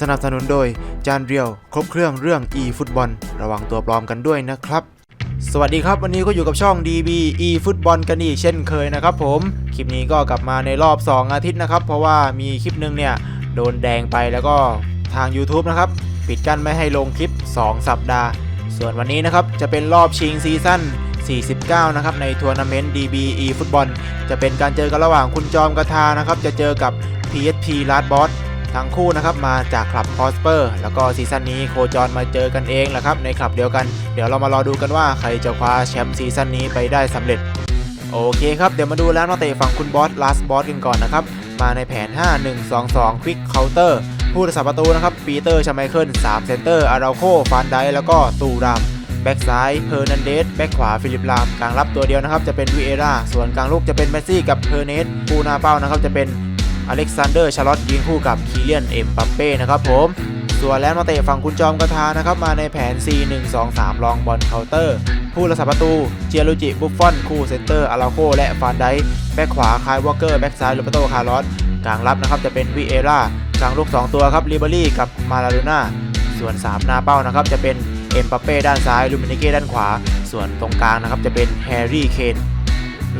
สนับสนุนโดยจานเรียว ครบเครื่องเรื่อง e ฟุตบอลระวังตัวปลอมกันด้วยนะครับ สวัสดีครับ วันนี้ก็อยู่กับช่อง DB e ฟุตบอลกันอีกเช่นเคยนะครับผม คลิปนี้ก็กลับมาในรอบ 2 อาทิตย์นะครับ เพราะว่ามีคลิปหนึงเนี่ย โดนแดงไปแล้วก็ทาง YouTube นะครับ ปิดกั้นไม่ให้ลงคลิป 2 สัปดาห์ ส่วนวันนี้นะครับจะเป็นรอบชิงซีซั่น49 นะครับ ในทัวร์นาเมนต์ DBE ฟุตบอล จะเป็นการเจอกันระหว่างคุณจอมกระทานะครับ จะเจอกับ PSP ลาดบอส ทั้งคู่นะครับมาจากคลับพอสเปอร์แล้วก็ซีซั่นนี้โคจรมาเจอกันเองแหละครับในคลับเดียวกัน เดี๋ยวเรามารอดูกันว่าใครจะคว้าแชมป์ซีซั่นนี้ไปได้สำเร็จ โอเคครับ เดี๋ยวมาดูแล้วนักเตะฝั่งคุณบอสลาสบอสกันก่อนนะครับ มาในแผน 5-1-2-2ควิกเคาน์เตอร์ผู้รักษาประตูนะครับปีเตอร์ชาไมเคิล3เซนเตอร์อาราโคฟานไดแล้วก็ตูรามแบ็กซ้ายเฮอร์นันเดสแบ็กขวาฟิลิปลามกลางรับตัวเดียวนะครับจะเป็นวิเอราส่วนกลางลูกจะเป็นเมสซี่กับเฮอร์เนสผู้หน้าเป้านะครับจะเป็น อเล็กซานเดอร์ชาร์ลอตยืนคู่กับคีเลียนเอ็มบัปเป้นะครับผมส่วนแล้วนักเตะฝั่งคุณจอมกระทานะครับมาในแผน 4-1-2-3 ลองบอลเคาน์เตอร์ ผู้รักษาประตูเจียรุจิบุฟฟอนคู่เซนเตอร์อาราโคและฟานไดแบ็กขวาคายวอเกอร์แบ็กซ้ายโรเบโตคาร์ลอสกลางรับนะครับจะเป็นวิเอร่ากลางลูก 2 ตัวครับลิเบอรี่กับมาลาโดน่าส่วน 3 หน้าเป้านะครับจะเป็นเอ็มบัปเป้ด้านซ้ายลูมินิเก้ด้านขวา ส่วนตรงกลางนะครับจะเป็นแฮร์รี่เคน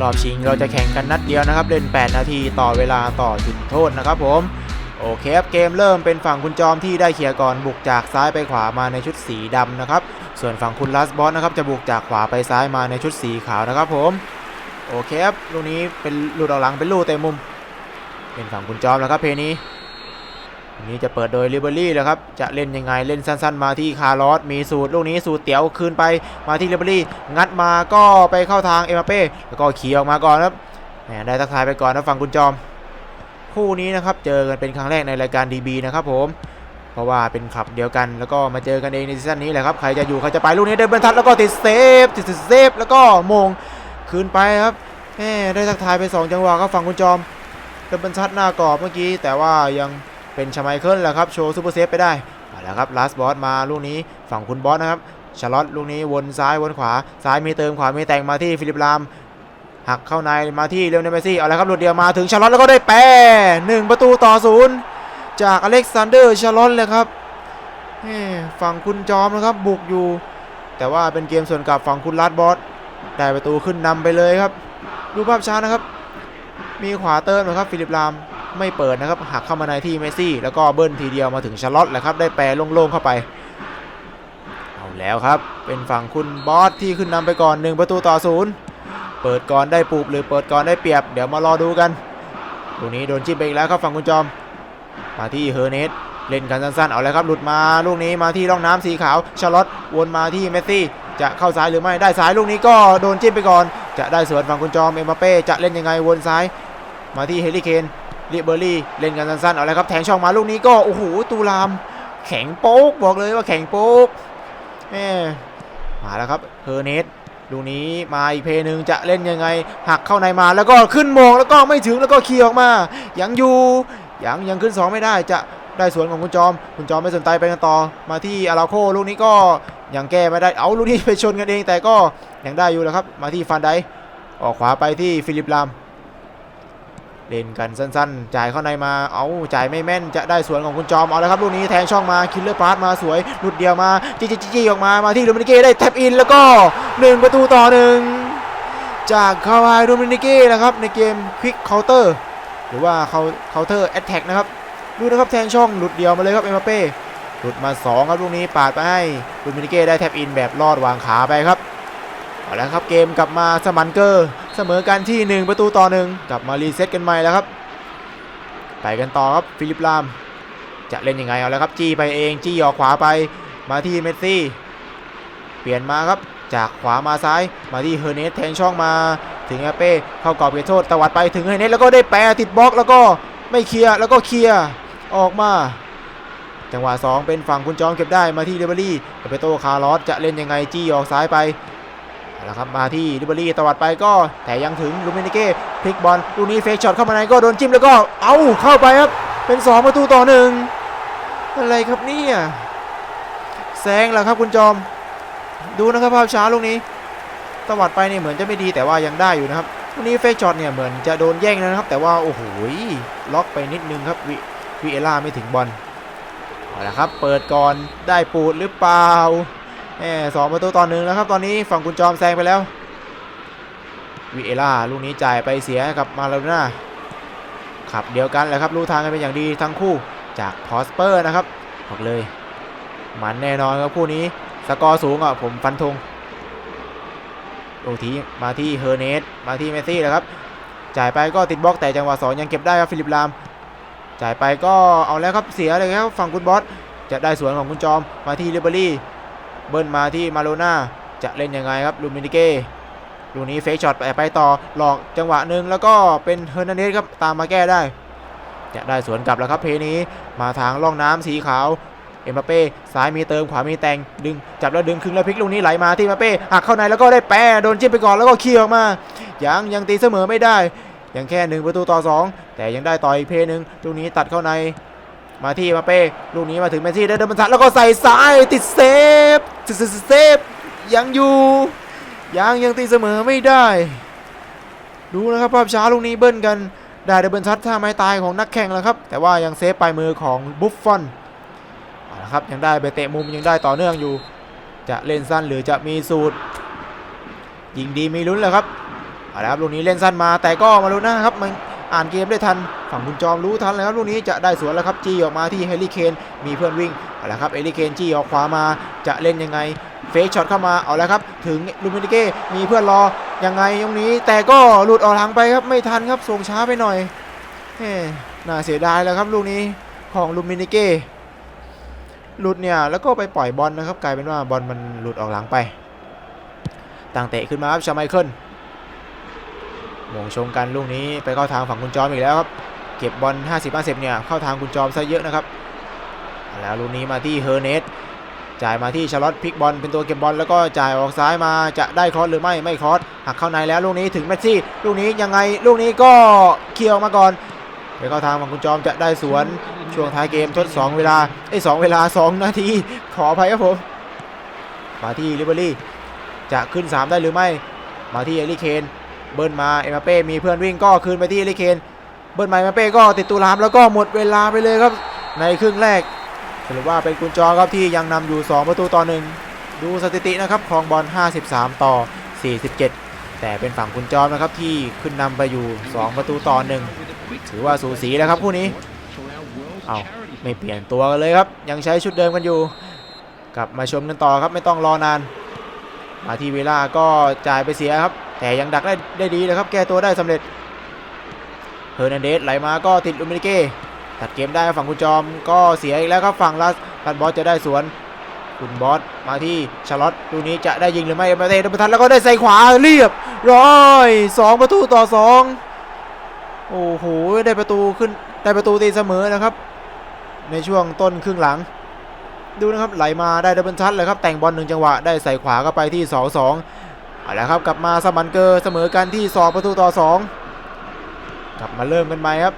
รอบชิงเราจะแข่งกันนัดเดียวนะครับ เล่น 8 นาทีต่อเวลาต่อจุดโทษนะครับ ผมโอเคครับเกมเริ่มเป็นฝั่งคุณจอมที่ได้เคลียร์ก่อนบุกจากซ้ายไปขวามาในชุดสีดำนะครับ ส่วนฝั่งคุณลัสบอสนะครับจะบุกจากขวาไปซ้ายมาในชุดสีขาวนะครับผมโอเคครับลูกนี้เป็นลูกเอาหลังเป็นลูกเตะมุม เป็นฝั่งคุณจอมแล้วครับเพลนี้ นี้จะเปิดโดยลิเบอรี่แล้วครับ จะเล่นยังไงเล่นสั้น ๆ มาที่คาร์ลอสมีสูตรลูกนี้สูตรเตี๋ยวคืนไปมาที่ลิเบอรี่งัดมาก็ไปเข้าทางเอ็มบัปเป้แล้วก็ขี่ออกมาก่อนครับแหมได้ทักทายไปก่อนนะฝั่งคุณจอม คู่นี้นะครับเจอกันเป็นครั้งแรกในรายการ DB นะครับผมเพราะว่าเป็นขับเดียวกันแล้วก็มาเจอกันเองในซีซั่นนี้แหละครับใครจะอยู่ใครจะไปลูกนี้เดินบรรทัดแล้วก็ติดเซฟติดเซฟแล้วก็มงคืนไปครับแหมได้ทักทายไป 2 จังหวะครับฝั่งคุณจอมเดินบรรทัดหน้ากรอบเมื่อกี้แต่ว่ายัง เป็นชาไมเคิลแหละครับโชว์ซูเปอร์เซฟไปได้เอาละครับลาสบอสมาลูกนี้ฝั่งคุณบอสนะครับชาร์ลอตลูกนี้วนซ้ายวนขวาซ้ายมีเติมขวามีแต่งมาที่ฟิลิปลามหักเข้าในมาที่เลโอเนเมซี่เอาละครับหลุดเดียวมาถึงชาร์ลอตแล้วก็ได้แปรหนึ่งประตูต่อศูนย์จากอเล็กซานเดอร์ชาร์ลอตเลยครับฝั่งคุณจอมนะครับบุกอยู่ แต่ว่าเป็นเกมส่วนกลับฝั่งคุณลัดบอสได้ประตูขึ้นนำไปเลยครับ ดูภาพช้านะครับ มีขวาเติมนะครับฟิลิปลาม ไม่เปิดนะครับหักเข้ามาในที่เมสซี่ แล้วก็เบิ้ลทีเดียวมาถึงชาร์ลอตแหละครับ ได้แปรโล่งๆเข้าไป เอาแล้วครับ เป็นฝั่งคุณบอสที่ขึ้นนำไปก่อนหนึ่งประตูต่อศูนย์เปิดก่อนได้ปูบหรือเปิดก่อนได้เปรียบ เดี๋ยวมารอดูกันตรงนี้โดนจิ้มไปอีกแล้วครับฝั่งคุณจอม มาที่เฮอร์เนสเล่นกันสั้นๆ เอาเลยครับ หลุดมาลูกนี้มาที่ร่องน้ำสีขาวชาร์ลอตวนมาที่เมสซี่ จะเข้าซ้ายหรือไม่ได้ซ้ายลูกนี้ก็โดนจิ้มไปก่อน จะได้สวนฝั่งคุณจอมเอ็มบัปเป้จะเล่นยังไงวนซ้าย มาที่เฮลิเคน ลิเบอรี่เล่นกันสั้นๆเอาลยครับแทงช่องมาลูกนี้ก็โอ้โหตูรามแข็งโป๊กบอกเลยว่าแข็งโป๊กแหมมาแล้วครับเฮอร์เนสลูกนี้มาอีกเพย์หนึ่งจะเล่นยังไง หักเข้าในมาแล้วก็ขึ้นโมงแล้วก็ไม่ถึงแล้วก็เคลียร์ออกมา ยังอยู่ยังยังขึ้น 2 ไม่ได้จะได้สวนของคุณจอม คุณจอมไม่สนใจไปกันต่อ มาที่อาราโคลูกนี้ก็ยังแก้ไม่ได้เอาลูกนี้ไปชนกันเองแต่ก็ยังได้อยู่แล้วครับ มาที่ฟันไดออกขวาไปที่ฟิลิปลาม เล่นกันสั้นๆ จ่ายเข้าในมา เอาจ่ายไม่แม่น จะได้สวนของคุณจอม เอาแล้วครับลูกนี้แทงช่องมา คิลเลอร์พาร์ตมาสวย หลุดเดียวมา จีจีจีออกมา มาที่ลูมินิเก้ได้แท็บอินแล้วก็ 1 ประตูต่อหนึ่งจากคาวายโดมินิเก้นะครับในเกมควิกเคาน์เตอร์ หรือว่าเคาน์เตอร์แอตแทกนะครับ ดูนะครับแทงช่องหลุดเดียวมาเลยครับเอ็มบัปเป้หลุดมา 2 ครับลูกนี้ปาดไปให้โดมินิเก้ได้แท็บอินแบบลอดวางขาไปครับเอาละครับเกมกลับมาสมันเกอร์ เสมอกันที่ 1 ประตูต่อหนึ่งกลับมารีเซ็ตกันใหม่แล้วครับ ไปกันต่อครับฟิลิปลาม จะเล่นยังไงเอาแล้วครับ จี้ไปเองจี้ออกขวาไปมาที่เมสซี่ เปลี่ยนมาครับจากขวามาซ้ายมาที่เฮอร์เนสแทงช่องมาถึงแอเป้เข้ากรอบเขตโทษตวัดไปถึงเฮอร์เนสแล้วก็ได้แปรติดบล็อกแล้วก็ไม่เคลียร์แล้วก็เคลียร์ออกมาจังหวะ 2 เป็นฝั่งคุณจอมเก็บได้มาที่เดบอรี่เปโตคาร์ลอสจะเล่นยังไงจี้ออกซ้ายไป เอาละครับมาที่ดเบอรี่ตวัดไปก็แต่ยังถึงลูมินิเก้พลิกบอลลูนี้เฟกช็อตเข้ามาในก็โดนจิ้มแล้วก็เอาเข้าไปครับ เป็น 2 ประตูต่อหนึ่งอะไรครับเนี่ยแซงแล้วครับคุณจอม ดูนะครับภาพช้าลูกนี้ตวัดไปเนี่ยเหมือนจะไม่ดีแต่ว่ายังได้อยู่นะครับลูกนี้เฟกช็อตเนี่ยเหมือนจะโดนแย่งแล้วนะครับ แต่ว่าโอ้โหล็อกไปนิดนึงครับวิวิเอล่าไม่ถึงบอลเอาละครับ เปิดก่อนได้ปูดหรือเปล่า สองประตูต่อหนึ่งแล้วครับตอนนี้ฝั่งคุณจอมแซงไปแล้ววิเอล่าลูกนี้จ่ายไปเสียกับมาลาโดน่าขับเดียวกันแหละครับรู้ทางกันเป็นอย่างดีทั้งคู่จากพอสเปอร์นะครับบอกเลย มันแน่นอนครับคู่นี้สกอร์สูงอะผมฟันธงโอ้ทีมาที่เฮอร์เนสมาที่เมสซี่นะครับจ่ายไปก็ติดบล็อกแต่จังหวะสองยังเก็บได้ครับฟิลิปลาม จ่ายไปก็เอาแล้วครับเสียเลยครับฝั่งคุณบอสจะได้สวนของคุณจอมมาที่ลิเบอรี่ เบิ้ลมาที่มาโลนาจะเล่นยังไงครับลูมินิเก้ลูกนี้เฟกช็อตไปไปต่อหลอกจังหวะหนึ่งแล้วก็เป็นเฮอร์นันเดสครับตามมาแก้ได้ จะได้สวนกลับแล้วครับเพนี้มาทางล่องน้ำสีขาวเอ็มบัปเป้ซ้ายมีเติมขวามีแต่งดึงจับแล้วดึงครึ่งแล้วพลิกลูกนี้ไหลมาที่เอ็มบัปเป้หักเข้าในแล้วก็ได้แปะโดนจิ้มไปก่อนแล้วก็เคี่ยออกมายังยังตีเสมอไม่ได้ยังแค่หนึ่งประตูต่อสองแต่ยังได้ต่ออีกเพย์หนึ่งลูกนี้ตัดเข้าใน มาที่มบัปเป้ลูกนี้มาถึงเมสซี่ได้เดินบรรทัดแล้วก็ใส่ซ้ายติดเซฟติดเซฟยังอยู่ยังยังตีเสมอไม่ได้ ดูนะครับภาพช้าลูกนี้เบิ้ลกันได้ดับเบิลทัชท่าไม้ตายของนักแข่งแล้วครับ แต่ว่ายังเซฟปลายมือของบุฟฟอนเอาละครับยังได้ไปเตะมุมยังได้ต่อเนื่องอยู่ จะเล่นสั้นหรือจะมีสูตรยิงดีมีลุ้นแหละครับเอาละครับลูกนี้เล่นสั้นมาแต่ก็มาลุ้นนะครับมัน อ่านเกมได้ทัน ฝั่งคุณจอมรู้ทันแล้วลูกนี้จะได้สวนแล้วครับจี้ออกมาที่เฮลิเคนมีเพื่อนวิ่งเอาละครับเฮลิเคนจี้ออกขวามาจะเล่นยังไงเฟกช็อตเข้ามาเอาละครับ ถึงลูมินิเก้มีเพื่อนรอยังไงตรงนี้ แต่ก็หลุดออกทางไปครับไม่ทันครับส่งช้าไปหน่อยเฮ้น่าเสียดายแล้วครับลูกนี้ของลูมินิเก้หลุดเนี่ยแล้วก็ไปปล่อยบอลนะครับกลายเป็นว่าบอลมันหลุดออกหลังไปต่างเตะขึ้นมาครับชาไมเคิล มงชงกันลูกนี้ไปเข้าทางฝั่งคุณจอมอีกแล้วครับ เก็บบอล 50 50เนี่ยเข้าทางคุณจอมซะเยอะนะครับ แล้วลูกนี้มาที่เฮอร์เนสจ่ายมาที่ชาร์ลอตพลิกบอลเป็นตัวเก็บบอลแล้วก็จ่ายออกซ้ายมาจะได้ครอสหรือไม่ไม่ครอสหักเข้าในแล้วลูกนี้ถึงเมสซี่ ลูกนี้ยังไงลูกนี้ก็เคียร์ออกมาก่อนไปเข้าทางฝั่งคุณจอมจะได้สวนช่วงท้ายเกมทดสองเวลาไอ้สองเวลา 2 นาที ขออภัยครับผม มาที่ลิเบอรี่จะขึ้น 3 ได้หรือไม่ มาที่เอลิเคน เบิ้ลมาเอ็มเป้มีเพื่อนวิ่งก็คืนไปที่เอลิเคนเบิ้ลมาเอ็มเป้ก็ติดตูรามแล้วก็หมดเวลาไปเลยครับ ในครึ่งแรกสรุปว่าเป็นกุญจอครับที่ยังนำอยู่ 2 ประตูต่อหนึ่งดูสถิตินะครับครองบอล 53 ต่อ 47 แต่เป็นฝั่งกุญจอมนะครับที่ขึ้นนำไปอยู่ 2 ประตูต่อหนึ่งถือว่าสูสีแล้วครับคู่นี้เอาไม่เปลี่ยนตัวกันเลยครับ ยังใช้ชุดเดิมกันอยู่ กลับมาชมกันต่อครับไม่ต้องรอนานมาที่เวลาก็จ่ายไปเสียครับ แต่ยังดักได้ได้ดีเลยครับ แก้ตัวได้สำเร็จเฮอร์นันเดสไหลมาก็ติดลูมินิเก้ตัดเกมได้ฝั่งคุณจอมก็เสียอีกแล้วครับฝั่งลัสตัดบอสจะได้สวน คุณบอสมาที่ชาร์ลอตดูนี้จะได้ยิงหรือไม่เอ็มเต้ดับเบิลทันแล้วก็ได้ใส่ขวาเรียบร้อยสองประตูต่อสองโอ้โหได้ประตูขึ้นได้ประตูตีเสมอนะครับ ในช่วงต้นครึ่งหลัง ดูนะครับไหลมาได้ดับเบิลทัชเลยครับแต่งบอลหนึ่งจังหวะได้ใส่ขวาเข้าไปที่ 2 2 เอาละครับกลับมาสมันเกอร์เสมอกันที่ 2 ประตูต่อ 2 กลับมาเริ่มกันใหม่ครับ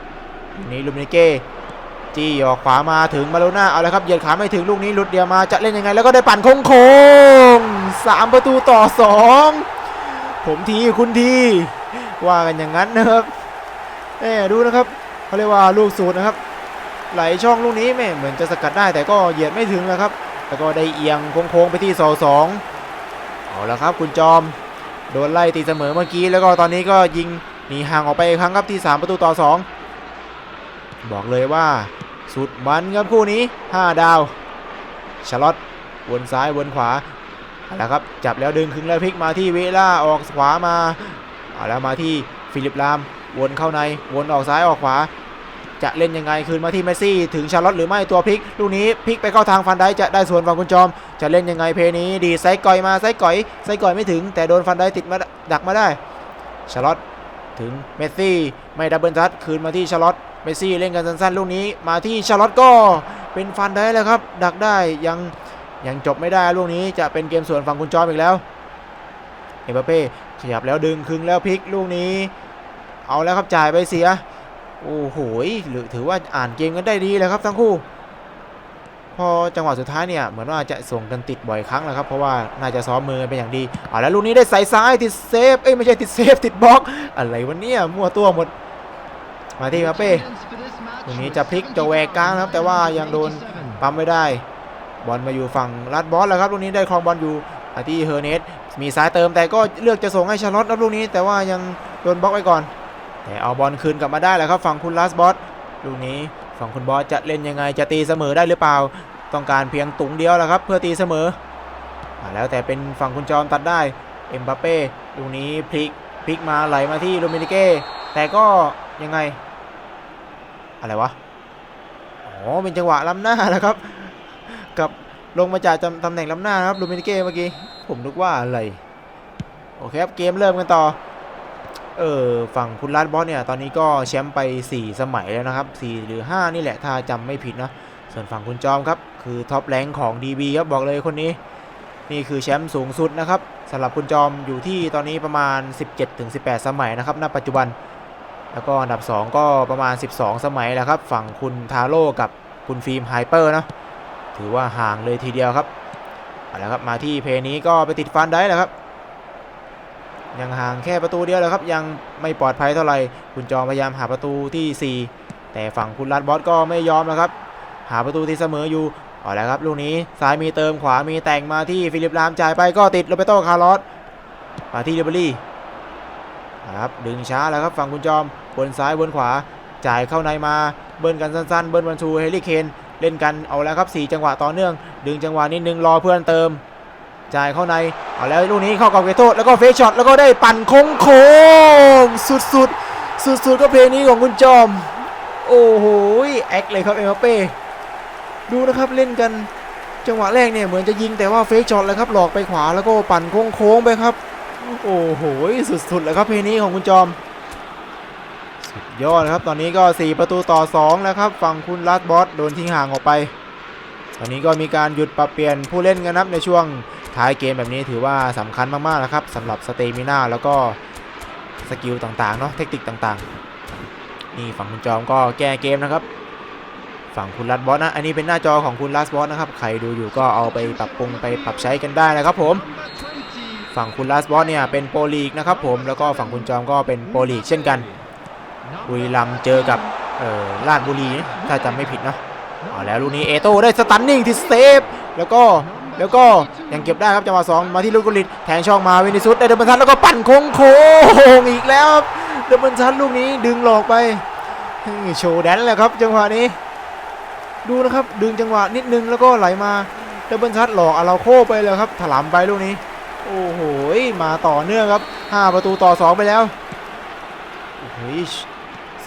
นี่ลูมินิเก้จี้ออกขวามาถึงมาโลน่าเอาละครับเหยียดขาไม่ถึงลูกนี้หลุดเดียวมาจะเล่นยังไงแล้วก็ได้ปั่นโค้งโค้งๆสามประตูต่อ 2 ผมทีคุณทีว่ากันอย่างนั้นนะครับเอ้ดูนะครับเขาเรียกว่าลูกสูตรนะครับ ไหลช่องลูกนี้แม่เหมือนจะสกัดได้แต่ก็เหยียดไม่ถึงนะครับแล้วก็ได้เอียงโค้งๆไปที่เสาสองเอาละครับ คุณจอม โดนไล่ตีเสมอเมื่อกี้แล้วก็ตอนนี้ก็ยิงหนีห่างออกไปอีกครั้งครับที่ 3 ประตูต่อ 2 บอกเลยว่าสุดมันครับคู่นี้ 5 ดาวชาร์ลอตวนซ้ายวนขวาเอาละครับจับแล้วดึงคึงแล้วพลิกมาที่เวล่าออกขวามาเอาแล้วมาที่ฟิลิปลามวนเข้าในวนออกซ้ายออกขวา จะเล่นยังไงคืนมาที่เมสซี่ ถึงชาร์ลอตหรือไม่ตัวพลิกลูกนี้พลิกไปเข้าทางฟันไดค์จะได้ส่วนฝั่งคุณจอม จะเล่นยังไงเพลนี้ดีไซก่อยมาไซก่อยไซก่อยไม่ถึง แต่โดนฟันไดค์ติดมาดักมาได้ชาร์ลอตถึงเมสซี่ไม่ดับเบิลทัชคืนมาที่ชาร์ลอตเมสซี่เล่นกันสั้นๆลูกนี้มาที่ชาร์ลอตก็เป็นฟันไดค์แล้วครับ ดักได้ยังยังจบไม่ได้ลูกนี้จะเป็นเกมส่วนฝั่งคุณจอมอีกแล้วเอ็มบัปเป้ขยับแล้วดึงคึงแล้วพลิกลูกนี้ เอาแล้วครับจ่ายไปเสีย โอ้โหหรือถือว่าอ่านเกมกันได้ดีเลยครับทั้งคู่ พอจังหวะสุดท้ายเนี่ยเหมือนว่าจะส่งกันติดบ่อยครั้งแล้วครับ เพราะว่าน่าจะซ้อมมือเป็นอย่างดีเอาแล้วลูกนี้ได้ใส่ซ้ายติดเซฟเอ้ยไม่ใช่ติดเซฟติดบล็อก อะไรวะเนี่ยมั่วตัวหมด มาที่มาเป้ลูกนี้จะพลิกจะแหวกกลางนะครับ แต่ว่ายังโดนปั๊มไม่ได้บอลมาอยู่ฝั่งลัดบอสแล้วครับลูกนี้ได้ครองบอลอยู่ที่เฮอร์เนสมีสายเติมแต่ก็เลือกจะส่งให้ชาร์ลอตครับลูกนี้ แต่ว่ายังโดนบล็อกไว้ก่อน แต่เอาบอลคืนกลับมาได้แล้วครับฝั่งคุณลัสบอสลูกนี้ฝั่งคุณบอสจะเล่นยังไงจะตีเสมอได้หรือเปล่า ต้องการเพียงตุงเดียวแหละครับ เพื่อตีเสมออ่าแล้วแต่เป็นฝั่งคุณจอมตัดได้เอ็มบัปเป้ลูกนี้พลิกพลิกมาไหลมาที่โรเมนิเก้แต่ก็ยังไง อะไรวะอ๋อเป็นจังหวะล้ำหน้าแล้วครับ กับลงมาจากตำแหน่งล้ำหน้าครับลูมินิเก้เมื่อกี้ผมนึกว่าอะไรโอเคครับเกมเริ่มกันต่อ เออฝั่งคุณรัดบอสเนี่ยตอนนี้ก็แชมป์ไป 4 สมัยแล้วนะครับ 4 หรือ 5 นี่แหละถ้าจำไม่ผิดนะส่วนฝั่งคุณจอมครับ คือท็อปแรงของ DB ครับบอกเลยคนนี้ นี่คือแชมป์สูงสุดนะครับสำหรับคุณจอมอยู่ที่ตอนนี้ประมาณ 17-18 สมัยนะครับณปัจจุบัน แล้วก็อันดับ 2 ก็ประมาณ 12 สมัยแล้วครับ ฝั่งคุณทาโร่กับคุณฟิล์มไฮเปอร์นะถือว่าห่างเลยทีเดียวครับเอาละครับมาที่เพลย์นี้ก็ไปติดฟันได้แล้วครับ ยังห่างแค่ประตูเดียวแล้วครับ ยังไม่ปลอดภัยเท่าไหร่คุณจอมพยายามหาประตูที่ 4 แต่ฝั่งคุณรัดบอสก็ไม่ยอมนะครับ หาประตูที่เสมออยู่เอาละครับลูกนี้ซ้ายมีเติมขวามีแต่งมาที่ฟิลิปลามจ่ายไปก็ติดโรเบโตคาร์ลอสมาที่เดเบอรี่นะครับดึงช้าแล้วครับฝั่งคุณจอมบนซ้ายบนขวา จ่ายเข้าในมาเบิ้ลกันสั้นๆ เบิ้ลวันทูเฮลิเคนเล่นกันเอาแล้วครับ 4 จังหวะต่อเนื่อง ดึงจังหวะนิดนึงรอเพื่อนเติม จ่ายเข้าใน เอาแล้วลูกนี้เข้ากับเกโตแล้วก็เฟกช็อตแล้วก็ได้ปั่นโค้งโค้งสุดสุดสุดสุดก็เพลงนี้ของคุณจอม โอ้โหแอคเลยครับเอ็มเป้ดูนะครับเล่นกันจังหวะแรกเนี่ยเหมือนจะยิงแต่ว่าเฟกช็อตแล้วครับหลอกไปขวาแล้วก็ปั่นโค้งโค้งไปครับ โอ้โหสุดๆเลยครับเพลงนี้ของคุณจอมสุดยอดนะครับตอนนี้ก็ 4 ประตูต่อ 2 แล้วครับฝั่งคุณลัดบอสโดนทิ้งห่างออกไป ตอนนี้ก็มีการหยุดปรับเปลี่ยนผู้เล่นกันนะครับในช่วง ท้ายเกมแบบนี้ถือว่าสำคัญมากๆนะครับสำหรับสเตมิน่าแล้วก็สกิลต่างๆเนาะเทคนิคต่างๆ นี่ฝั่งคุณจอมก็แก้เกมนะครับ ฝั่งคุณลัดบอสนะ อันนี้เป็นหน้าจอของคุณลัดบอสนะครับ ใครดูอยู่ก็เอาไปปรับปรุงไปปรับใช้กันได้นะครับผม ฝั่งคุณลาสบอสเนี่ยเป็นโปรลีกนะครับผมแล้วก็ฝั่งคุณจอมก็เป็นโปรลีกเช่นกันบุรีรัมเจอกับเอ่อราชบุรีถ้าจำไม่ผิดนะเอาแล้วลูกนี้เอโต้ได้สตันนิ่งที่เซฟแล้วก็ แล้วก็ยังเก็บได้ครับจังหวะสองมาที่ลูกกุลิตแทงช่องมาวินิสุสได้เดบันทันแล้วก็ปั่นโค้งโค้งอีกแล้วครับเดบันทันลูกนี้ดึงหลอกไปโชว์แดนเลยครับจังหวะนี้ ดูนะครับดึงจังหวะนิดนึงแล้วก็ไหลมาเดบันทันหลอกอาราโคไปเลยครับถลำไปลูกนี้ โอ้โหมาต่อเนื่องครับ 5 ประตูต่อ 2 ไปแล้วโอ้โห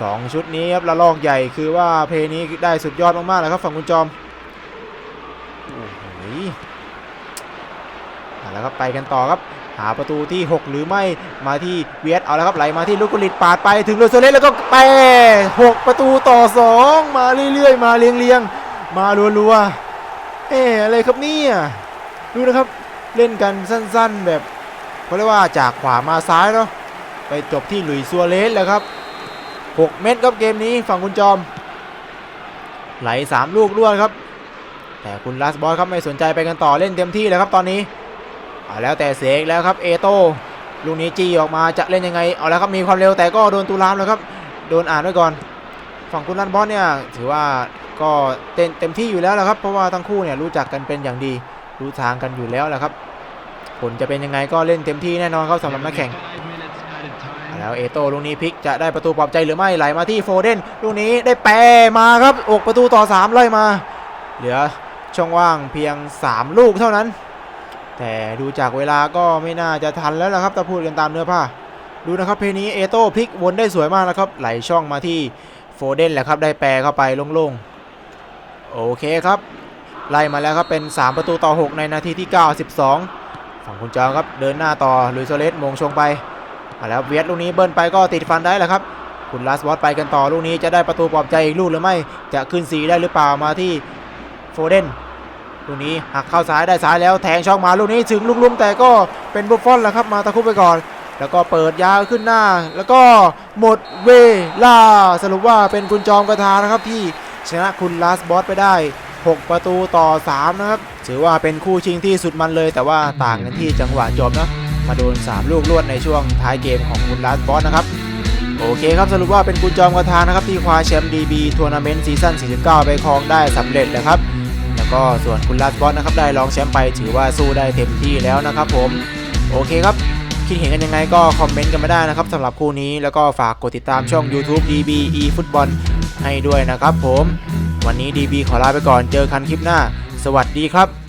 สองชุดนี้ครับละลอกใหญ่คือว่าเพลย์นี้ได้สุดยอดมากๆเลยครับฝั่งคุณจอมโอ้โห เอาละครับไปกันต่อครับ หาประตูที่ 6 หรือไม่มาที่เวียดเอาละครับไหลมาที่ลูกกุลิตปาดไปถึงโรโซเลสแล้วก็แปร6ประตูต่อ 2 มาเรื่อยๆ มาเรียงๆ มารัวๆ เอ๊ะอะไรครับเนี่ยดูนะครับเล่นกันสั้นๆ แบบเขาเรียกว่าจากขวามาซ้ายเนาะไปจบที่หลุยซัวเรสแล้วครับ 6 เม็ดครับเกมนี้ฝั่งคุณจอม ไหล 3 ลูกรวดครับ แต่คุณลัสบอสครับไม่สนใจไปกันต่อเล่นเต็มที่แล้วครับตอนนี้ เอาแล้วแต่เสกแล้วครับเอโต้ลูกนี้จี้ออกมาจะเล่นยังไงเอาแล้วครับมีความเร็วแต่ก็โดนตูรามแล้วครับโดนอ่านไว้ก่อน ฝั่งคุณลัสบอสเนี่ยถือว่าก็เต็มเต็มที่อยู่แล้วแหละครับ เพราะว่าทั้งคู่เนี่ยรู้จักกันเป็นอย่างดีรู้ทางกันอยู่แล้วแหละครับ ผลจะเป็นยังไงก็เล่นเต็มที่แน่นอนครับสำหรับนักแข่งแล้วเอโต้ลูกนี้พลิกจะได้ประตูปลอบใจหรือไม่ไหลมาที่โฟเดนลูกนี้ได้แปรมาครับอกประตูต่อ 3 ไล่มา เหลือช่องว่างเพียง 3 ลูกเท่านั้น แต่ดูจากเวลาก็ไม่น่าจะทันแล้วล่ะครับถ้าพูดกันตามเนื้อผ้า ดูนะครับเพลนี้เอโต้พลิกวนได้สวยมากนะครับ ไหลช่องมาที่โฟเดนแหละครับได้แปรเข้าไปโล่งๆ โอเคครับ ไล่มาแล้วครับเป็น 3 ประตูต่อ 6 ในนาทีที่ 92 ฝั่งคุณจอครับเดินหน้าต่อลุยโซเลสมงชงไปมาแล้วเวียดลูกนี้เบิ้ลไปก็ติดฟันได้แหละครับ คุณลัสวอตไปกันต่อลูกนี้จะได้ประตูปลอบใจอีกลูกหรือไม่ จะขึ้นสีได้หรือเปล่ามาที่โฟเดน ลูกนี้หักเข้าซ้ายได้ซ้ายแล้วแทงช่องมาลูกนี้ถึงลุกลุ่มแต่ก็เป็นบุฟฟอนแหละครับมาตะคุบไปก่อน แล้วก็เปิดยาวขึ้นหน้า แล้วก็หมดเวลาสรุปว่าเป็นคุณจอมกระทานะครับที่ชนะคุณลัสบอสไปได้ 6 ประตูต่อ 3 นะครับ ถือว่าเป็นคู่ชิงที่สุดมันเลย แต่ว่าต่างกันที่จังหวะจบนะมาโดน 3 ลูกรวดในช่วงท้ายเกมของคุณลาสบอสนะครับโอเคครับสรุปว่าเป็นกุญจอมกระทานะครับที่คว้าแชมป์ DB ทัวร์นาเมนต์ซีซั่น49 ไปครองได้สำเร็จนะครับ ก็ส่วนคุณลาสบอสนะครับได้รองแชมป์ไปถือว่าสู้ได้เต็มที่แล้วนะครับผมโอเคครับคิดเห็นกันยังไงก็คอมเมนต์กันมาได้นะครับสำหรับคู่นี้แล้วก็ฝากกดติดตามช่อง YouTube DB e ฟุตบอลให้ด้วยนะครับผม วันนี้ DB ขอลาไปก่อนเจอกันคลิปหน้า สวัสดีครับ